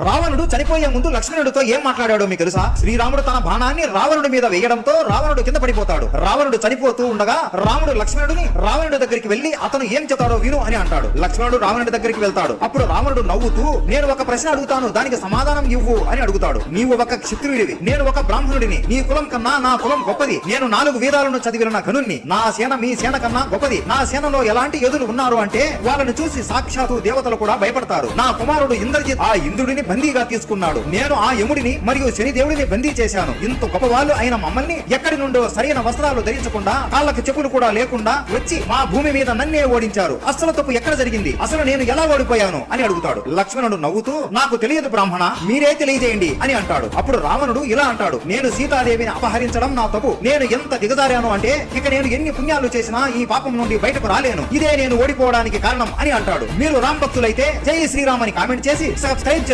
రావణుడు చనిపోయే ముందు లక్ష్మణుడితో ఏం మాట్లాడాడో మీకు తెలుసా? శ్రీరాముడు తన బాణాన్ని రావణుడి మీద వేయడంతో రావణుడు కింద పడిపోతాడు. రావణుడు చనిపోతూ ఉండగా రాముడు లక్ష్మణుడిని రావణుడి దగ్గరికి వెళ్ళి అతను ఏం చెప్తాడో విను అని అంటాడు. లక్ష్మణుడు రావణుడి దగ్గరికి వెళ్తాడు. అప్పుడు రావణుడు నవ్వుతూ నేను ఒక ప్రశ్న అడుగుతాను దానికి సమాధానం ఇవ్వు అని అడుగుతాడు. నీవు ఒక క్షత్రియుడివి నేను ఒక బ్రాహ్మణుడిని నీ కులం కన్నా నా కులం గొప్పది నేను నాలుగు వేదాలను చదివిన ఘనుణ్ణి నా సేన మీ సేన కన్నా గొప్పది నా సేనలో ఎలాంటి ఎదురు ఉన్నారు అంటే వాళ్ళని చూసి సాక్షాత్తు దేవతలు కూడా భయపడతారు. నా కుమారుడు ఇంద్రజిత్ ఆ ఇంద్రుడిని బందీగా తీసుకున్నాడు. నేను ఆ యముడిని మరియు శనిదేవుడిని బందీ చేశాను. ఇంత గొప్పవాళ్ళు అయిన మమ్మల్ని ఎక్కడి నుండో సరైన వస్త్రాలు ధరించకుండా కాళ్ళకి చెప్పులు కూడా లేకుండా వచ్చి మా భూమి మీద నన్నే ఓడించారు. అసలు తప్పు ఎక్కడ జరిగింది? అసలు నేను ఎలా ఓడిపోయాను? అని అడుగుతాడు. లక్ష్మణుడు నవ్వుతూ నాకు తెలియదు బ్రాహ్మణ మీరే తెలియజేయండి అని అంటాడు. అప్పుడు రావణుడు ఇలా అంటాడు నేను సీతాదేవిని అపహరించడం నా తప్పు. నేను ఎంత దిగజారాను అంటే ఇక నేను ఎన్ని పుణ్యాలు చేసినా ఈ పాపం నుండి బయటకు రాలేను. ఇదే నేను ఓడిపోవడానికి కారణం అని అంటాడు. మీరు రామ్ భక్తులైతే జై శ్రీరామ్ అని కామెంట్ చేసి సబ్స్క్రైబ్